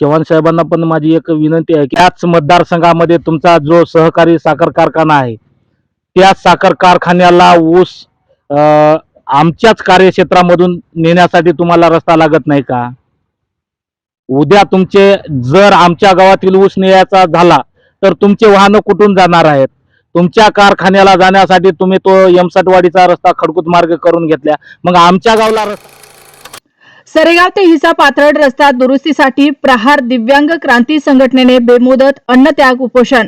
चव्हाण साहेबांना पण माझी एक विनंती आहे की त्याच मतदारसंघामध्ये तुमचा जो सहकारी साखर कारखाना आहे त्या साखर कारखान्याला ऊस आमच्याच कार्यक्षेत्रामधून नेण्यासाठी तुम्हाला रस्ता लागत नाही का? उद्या तुमचे जर आमच्या गावातील ऊस न्यायचा झाला तर तुमचे वाहनं कुठून जाणार आहेत? तुमच्या कारखान्याला जाण्यासाठी तुम्ही तो यमसटवाडीचा रस्ता खडकूत मार्ग करून घेतल्या मग आमच्या गावला रस्ता सरेगाव ते हिसा पाथर्ड रस्ता दुरुस्तीसाठी प्रहार दिव्यांग क्रांती संघटनेने बेमुदत अन्नत्याग उपोषण.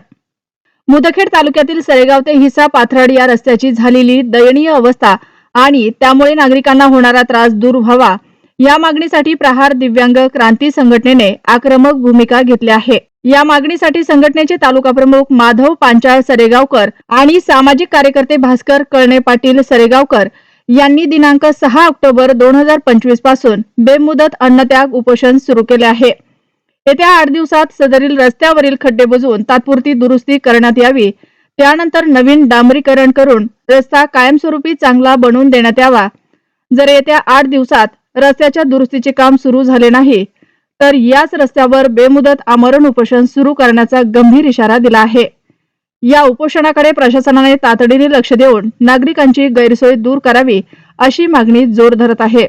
मुदखेड तालुक्यातील सरेगाव ते हिसा पाथर्ड या रस्त्याची झालेली दयनीय अवस्था आणि त्यामुळे नागरिकांना होणारा त्रास दूर व्हावा या मागणीसाठी प्रहार दिव्यांग क्रांती संघटनेने आक्रमक भूमिका घेतली आहे. या मागणीसाठी संघटनेचे तालुका प्रमुख माधव पांचाळ सरेगावकर आणि सामाजिक कार्यकर्ते भास्कर कळणे पाटील सरेगावकर यांनी दिनांक सहा ऑक्टोबर दोन हजार पंचवीसपासून बेमुदत अन्नत्याग उपोषण सुरू केले आहे. येत्या आठ दिवसात सदरील रस्त्यावरील खड्डे बुजवून तात्पुरती दुरुस्ती करण्यात यावी. त्यानंतर नवीन डांबरीकरण करून रस्ता कायमस्वरूपी चांगला बनवून देण्यात यावा. जर येत्या आठ दिवसात रस्त्याच्या दुरुस्तीचे काम सुरू झाले नाही तर याच रस्त्यावर बेमुदत आमरण उपोषण सुरू करण्याचा गंभीर इशारा दिला आहे. या उपोषणाकडे प्रशासनाने तातडीने लक्ष देऊन नागरिकांची गैरसोय दूर करावी अशी मागणी जोर धरत आहे.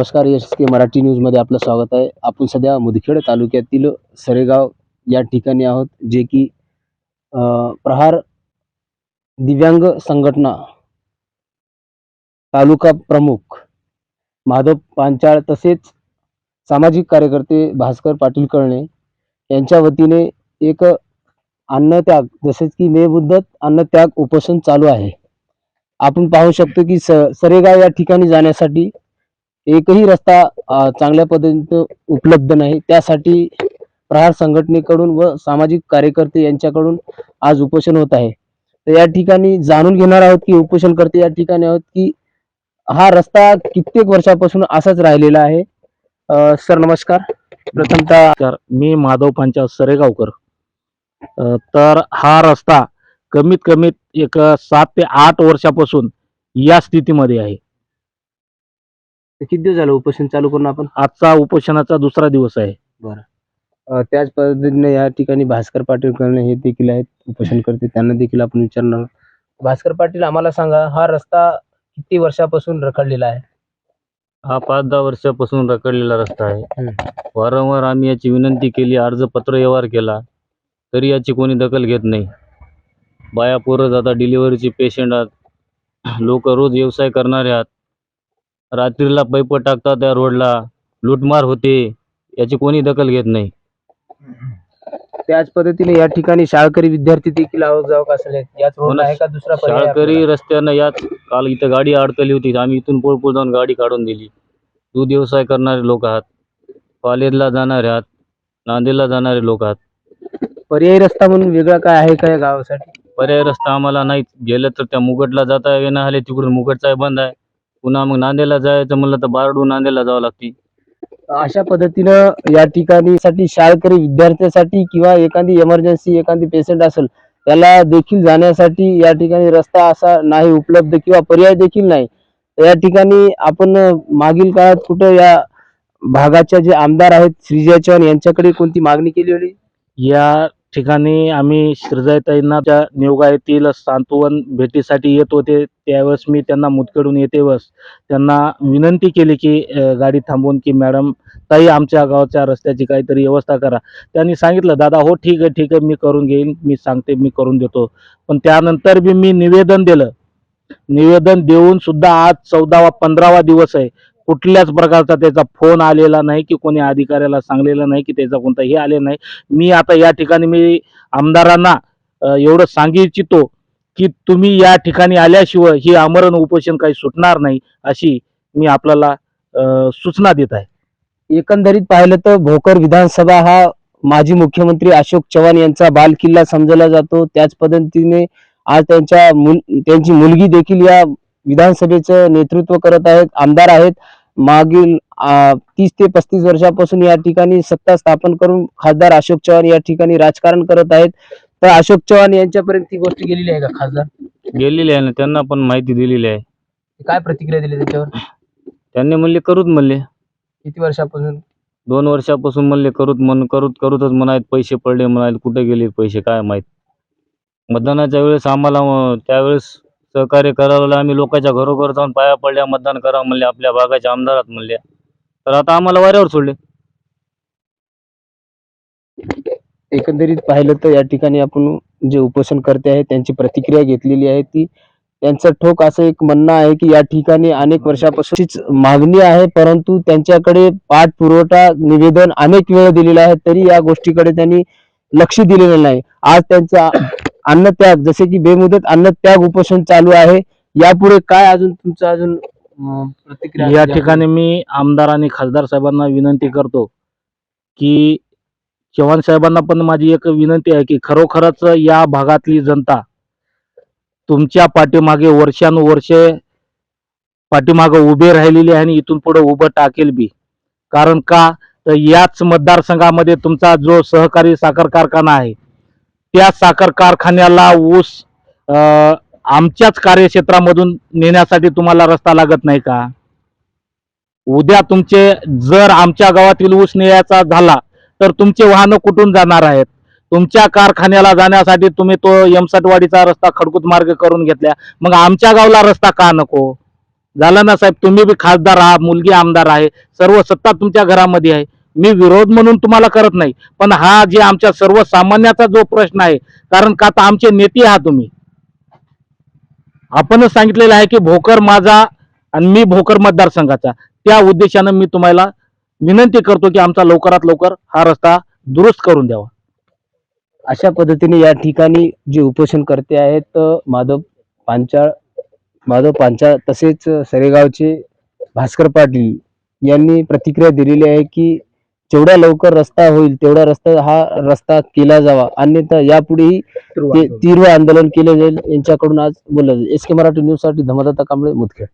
नमस्कार एस के मराठी न्यूजमध्ये आपलं स्वागत आहे. आपण सध्या मुदखेड तालुक्यातील सरेगाव या ठिकाणी आहोत जे की प्रहार दिव्यांग संघटना तालुका प्रमुख माधव पांचाळ तसेच सामाजिक कार्यकर्ते भास्कर पाटील कळणे यांच्या वतीने एक अन्नत्याग जसेच की मे मुद्दत अन्नत्याग उपोषण चालू आहे. आपण पाहू शकतो की स सरेगाव या ठिकाणी जाण्यासाठी एकही रस्ता चांगल्या पद्धतीने उपलब्ध नाही. त्यासाठी प्रहार संघटनेकडून व सामाजिक कार्यकर्ते यांच्याकडून आज उपोषण होत आहे. तर या ठिकाणी जाणून घेणार आहोत की उपोषणकर्ते या ठिकाणी आहोत की हा रस्ता कित्येक वर्षापासून असाच राहिलेला आहे. सर नमस्कार. प्रथमतः मी माधव पांचाळ सरेगावकर. तर हा रस्ता कमीत कमीत एक सात ते आठ वर्षापासून या स्थितीमध्ये आहे. किती दिवस झालं उपोषण चालू करून आपण? आजचा उपोषणाचा दुसरा दिवस आहे. अ, त्याच पद्धतीने या ठिकाणी भास्कर पाटील करणे हे देखील आहेत. उपोषण करते त्यांना देखील आपण विचारणार आहोत. भास्कर पाटील आम्हाला सांगा हा रस्ता किती वर्षापासून रखडलेला आहे? हा पाच दहा वर्षापासून रखडलेला रस्ता आहे. वारंवार आम्ही याची विनंती केली अर्ज पत्र व्यवहार केला तरी याची कोणी दखल घेत नाही. बाया पोरं जातात डिलिव्हरीचे पेशंट आहात. लोक रोज व्यवसाय करणारे आहात. रात्रीला पैप टाकतात त्या रोडला लूटमार होते याची कोणी दखल घेत नाही. त्याच पद्धतीने या ठिकाणी शाळकरी विद्यार्थी देखील आवक जावक असेल याच रोड आहे का दुसरा पर्याय शाळकरी आपल्याला? रस्त्यानं याच काल इथं गाडी अडकली होती आम्ही इथून पोळपूळ जाऊन गाडी काढून दिली. दूध व्यवसाय करणारे लोक आहात कॉलेजला जाणारे आहात नांदेडला जाणारे लोक आहात. पर्यायी रस्ता म्हणून वेगळा काय आहे का या गावासाठी? पर्याय रस्ता आम्हाला नाही गेलं तर त्या मुगटला जाता येणं आले तिकडून मुगटचा बंद आहे पुन्हा मग नांदेडला जायचं म्हणलं तर बारडून नांदेडला जावं लागते. अशा पद्धतीनं या ठिकाणी साठी शाळकरी विद्यार्थ्यासाठी किंवा एखादी इमर्जन्सी एखादी पेशंट असेल त्याला देखील जाण्यासाठी या ठिकाणी रस्ता असा नाही उपलब्ध किंवा पर्याय देखील नाही. या ठिकाणी आपण मागील काळात कुठं या भागाच्या जे आमदार आहेत श्रीजय चव्हाण यांच्याकडे कोणती मागणी केली होती? या ठिकाणी आम्ही श्रीजाईताईंना त्या नियोगा येथील सांत्वन भेटीसाठी येत होते. त्यावेळेस मी त्यांना मुतकडून येते वेळेस त्यांना विनंती केली की गाडी थांबवून की मॅडम ताई आमच्या गावच्या रस्त्याची काहीतरी व्यवस्था करा. त्यांनी सांगितलं दादा हो ठीक आहे ठीक आहे मी करून घेईन मी सांगते मी करून देतो. पण त्यानंतर बी मी निवेदन दिलं. निवेदन देऊन सुद्धा आज चौदावा पंधरावा दिवस आहे. कुठल्याच प्रकारचा त्याचा फोन आलेला नाही की कोणी अधिकाऱ्याला सांगलेला नाही की त्याचा कोणता हे आले नाही. मी आता या ठिकाणी मी आमदारांना एवढं सांगू इच्छितो की तुम्ही या ठिकाणी आल्याशिवाय ही आमरण उपोषण काही सुटणार नाही अशी मी आपल्याला सूचना देत आहे. एकंदरीत पाहिलं तर भोकर विधानसभा हा माजी मुख्यमंत्री अशोक चव्हाण यांचा बालकिल्ला समजला जातो. त्याच पद्धतीने आज त्यांच्या मुल त्यांची मुलगी देखील या विधानसभेचं नेतृत्व करत आहेत आमदार आहेत. मागील तीस ते पस्तीस वर्षापासून या ठिकाणी सत्ता स्थापन करून खासदार अशोक चव्हाण या ठिकाणी राजकारण करत आहेत. तर अशोक चव्हाण यांच्यापर्यंत ती गोष्ट गेलेली आहे का खासदार? गेलेले आहे ना त्यांना पण माहिती दिलेली आहे. काय प्रतिक्रिया दिली त्याच्यावर? त्यांनी म्हणले करूच म्हणले. किती वर्षापासून? दोन वर्षापासून म्हणले करूत म्हण करूत करूतच म्हणायत पैसे पडले म्हणायत कुठे गेले पैसे काय माहीत. मतदानाच्या वेळेस आम्हाला त्यावेळेस सहकार्य करायला आम्ही लोकांच्या घरोघर जाऊन पाया पडल्या मतदान करा म्हणले आपल्या भागाच्या आमदारात म्हणले. तर आता आम्हाला वाऱ्यावर सोडले. एकंदरीत पाहिलं तर या ठिकाणी आपण जे उपोषण करते आहेत त्यांची प्रतिक्रिया घेतलेली आहे ती त्यांचं ठोक असं एक म्हणणं आहे की या ठिकाणी अनेक वर्षापासून मागणी आहे परंतु त्यांच्याकडे पाठपुरवठा निवेदन अनेक वेळ दिलेलं आहे तरी या गोष्टीकडे त्यांनी लक्ष दिलेलं नाही. आज त्यांचा अन्नत्याग जसे की बेमुदत अन्नत्याग उपोषण चालू आहे. यापुढे काय अजून तुमचं अजून अं, प्रतिक्रिया या असेल? ठिकाणी मी आमदार आणि खासदार साहेबांना विनंती करतो की चव्हाण साहेबांना पण माझी एक विनंती आहे की खरोखरच या भागातली जनता तुमच्या पाठीमागे वर्षानुवर्षे पाठीमागे उभे राहिलेली आहे आणि इथून पुढे उभं टाकेल बी. कारण का? तर याच मतदारसंघामध्ये तुमचा जो सहकारी साखर कारखाना आहे त्या साखर कारखान्याला ऊस आमच्याच कार्यक्षेत्रामधून नेण्यासाठी तुम्हाला रस्ता लागत नाही का? उद्या तुमचे जर आमच्या गावातील ऊस नेण्याचा झाला तर तुमचे वाहनं कुठून जाणार आहेत? तुमच्या कारखान्याला जाण्यासाठी तुम्ही तो यमसटवाडीचा रस्ता खडकूत मार्ग करून घेतल्या. मग आमच्या गावला रस्ता का नको? झालं ना साहेब तुम्ही बी खासदार आहात मुलगी आमदार आहे सर्व सत्ता तुमच्या घरामध्ये आहे. मी विरोध म्हणून तुम्हाला करत नाही. पण हा जे आमच्या सर्वसामान्याचा जो प्रश्न आहे कारण का आता आमचे नेते आहात तुम्ही. आपणच सांगितलेलं आहे की भोकर माझा आणि मी भोकर मतदारसंघाचा. त्या उद्देशानं मी तुम्हाला विनंती करतो की आमचा लवकरात लवकर हा रस्ता दुरुस्त करून द्यावा. अशा पद्धतीने या ठिकाणी जे उपोषण करते आहेत माधव पांचाळ माधव पांचाळ तसेच सरेगावचे भास्कर पाटील यांनी प्रतिक्रिया दिलेली आहे की जेवढ्या लवकर रस्ता होईल तेवढा रस्ता हा रस्ता केला जावा. अन्यथा यापुढेही ते तीव्र आंदोलन केले जाईल. यांच्याकडून आज बोललं जाईल. एस के मराठी न्यूजसाठी धमदत्ता कांबळे मुदखेड.